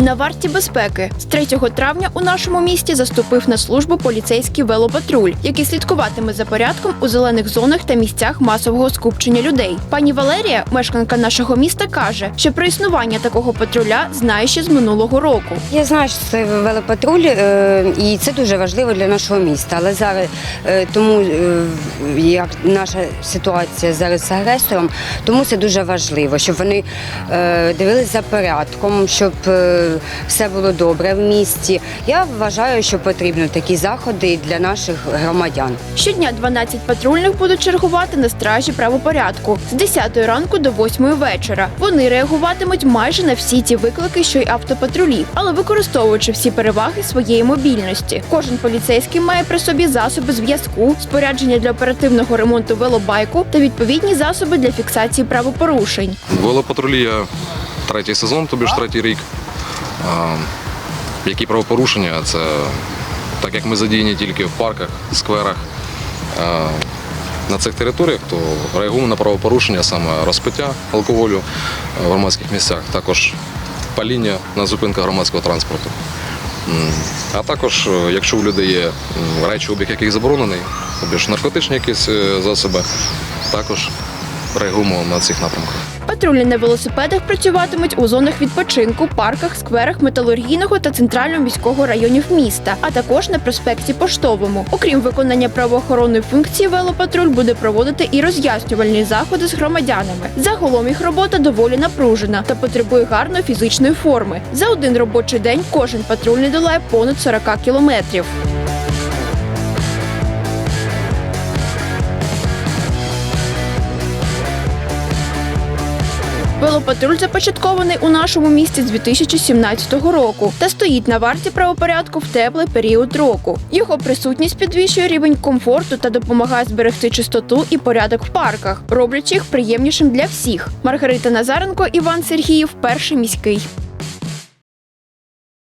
На варті безпеки з 3 травня у нашому місті заступив на службу поліцейський велопатруль, який слідкуватиме за порядком у зелених зонах та місцях масового скупчення людей. Пані Валерія, мешканка нашого міста, каже, що про існування такого патруля знає ще з минулого року. Я знаю, що це велопатруль, е, і це дуже важливо для нашого міста. Але зараз е, тому е, як наша ситуація зараз з агресором, тому це дуже важливо, щоб вони дивились за порядком, щоб все було добре в місті. Я вважаю, що потрібні такі заходи для наших громадян. Щодня 12 патрульних будуть чергувати на стражі правопорядку з 10 ранку до 8 вечора. Вони реагуватимуть майже на всі ті виклики, що й автопатрулі, але використовуючи всі переваги своєї мобільності. Кожен поліцейський має при собі засоби зв'язку, спорядження для оперативного ремонту велобайку та відповідні засоби для фіксації правопорушень. Велопатрулі я третій сезон, тобі ж третій рік. Які правопорушення? Це так як ми задіяні тільки в парках, скверах. На цих територіях, то реагуємо на правопорушення, саме розпиття алкоголю в громадських місцях, також паління на зупинках громадського транспорту. А також, е, якщо у людей є речі, обіг яких заборонений, тобі ж наркотичні якісь е, засоби, також реагуємо на цих напрямках. Патрулі на велосипедах працюватимуть у зонах відпочинку, парках, скверах металургійного та центрального міського районів міста, а також на проспекті Поштовому. Окрім виконання правоохоронної функції, велопатруль буде проводити і роз'яснювальні заходи з громадянами. Загалом їх робота доволі напружена та потребує гарної фізичної форми. За один робочий день кожен патрульний долає понад 40 кілометрів. Велопатруль започаткований у нашому місті з 2017 року та стоїть на варті правопорядку в теплий період року. Його присутність підвищує рівень комфорту та допомагає зберегти чистоту і порядок в парках, роблячи їх приємнішим для всіх. Маргарита Назаренко, Іван Сергіїв, перший міський.